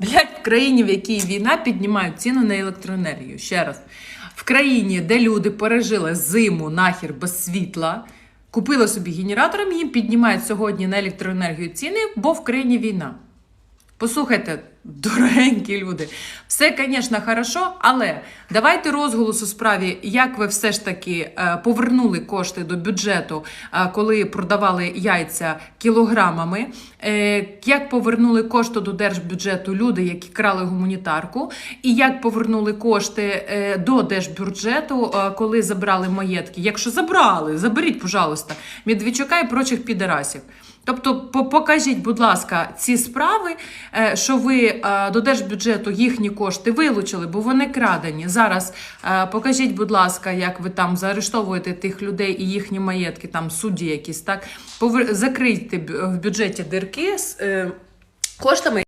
Блять, в країні, в якій війна, піднімають ціну на електроенергію. Ще раз. В країні, де люди пережили зиму нахер без світла, купили собі генератором, їм піднімають сьогодні на електроенергію ціни, бо в країні війна. Послухайте, дорогенькі люди, все, звісно, хорошо, але давайте розголос у справі, як ви все ж таки е, повернули кошти до бюджету, е, коли продавали яйця кілограмами. е, Як повернули кошти до держбюджету люди, які крали гуманітарку, і як повернули кошти до держбюджету, коли забрали маєтки. Якщо забрали, заберіть, пожалуйста, Медведчука і прочих підарасів. Тобто, покажіть, будь ласка, ці справи, що ви до держбюджету їхні кошти вилучили, бо вони крадені. Зараз е, покажіть, будь ласка, як ви там заарештовуєте тих людей і їхні маєтки, там судді якісь так. Закрийте в бюджеті дирки з е, коштами,